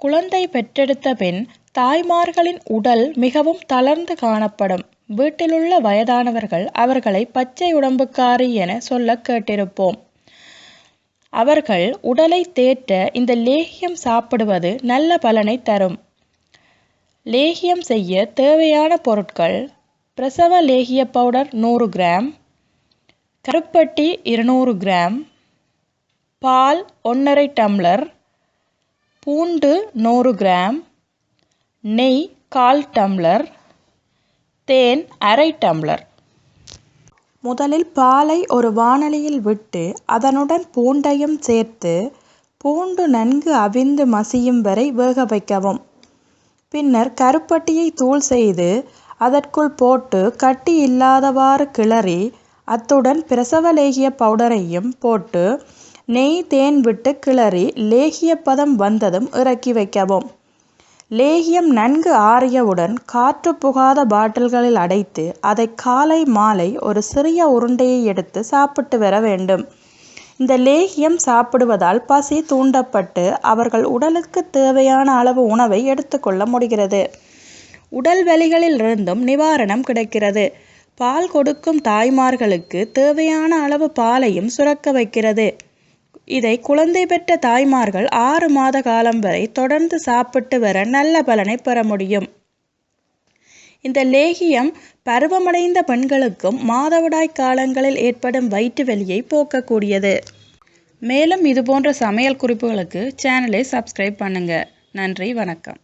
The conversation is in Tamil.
குழந்தை பெற்றெடுத்த பின் தாய்மார்களின் உடல் மிகவும் தளர்ந்து காணப்படும். வீட்டிலுள்ள வயதானவர்கள் அவர்களை பச்சை உடம்புக்காரி என சொல்ல கேட்டிருப்போம். அவர்கள் உடலை தேற்ற இந்த லேகியம் சாப்பிடுவது நல்ல பலனை தரும். லேகியம் செய்ய தேவையான பொருட்கள் பிரசவ லேகிய பவுடர் நூறு கிராம் கருப்பட்டி இருநூறு கிராம் பால் ஒன்றரை டம்ளர் பூண்டு நூறு கிராம் நெய் கால் டம்ளர் தேன் அரை டம்ளர். முதலில் பாலை ஒரு வாணலியில் விட்டு அதனுடன் பூண்டையும் சேர்த்து பூண்டு நன்கு அவிந்து மசியும் வரை வேக வைக்கவும். பின்னர் கருப்பட்டியை தூள் செய்து அதற்குள் போட்டு கட்டி இல்லாதவாறு கிளறி அத்துடன் பிரசவ லேகிய பவுடரையும் போட்டு நெய் தேன் விட்டு கிளறி லேகிய பதம் வந்ததும் இறக்கி வைக்கவும். லேகியம் நன்கு ஆறியவுடன் காற்று புகாத பாட்டில்களில் அடைத்து அதை காலை மாலை ஒரு சிறிய உருண்டையை எடுத்து சாப்பிட்டு வர வேண்டும். இந்த லேகியம் சாப்பிடுவதால் பசி தூண்டப்பட்டு அவர்கள் உடலுக்கு தேவையான அளவு உணவை எடுத்துக்கொள்ள முடிகிறது. உடல் வலிகளில் இருந்தும் நிவாரணம் கிடைக்கிறது. பால் கொடுக்கும் தாய்மார்களுக்கு தேவையான அளவு பாலையும் சுரக்க வைக்கிறது. இதை குழந்தை பெற்ற தாய்மார்கள் ஆறு மாத காலம் வரை தொடர்ந்து சாப்பிட்டு வர நல்ல பலனை பெற முடியும். இந்த லேகியம் பருவமடைந்த பெண்களுக்கும் மாதவிடாய் காலங்களில் ஏற்படும் வயிற்று வெளியை போக்கக்கூடியது. மேலும் இதுபோன்ற சமையல் குறிப்புகளுக்கு சேனலை சப்ஸ்கிரைப் பண்ணுங்கள் நன்றி வணக்கம்.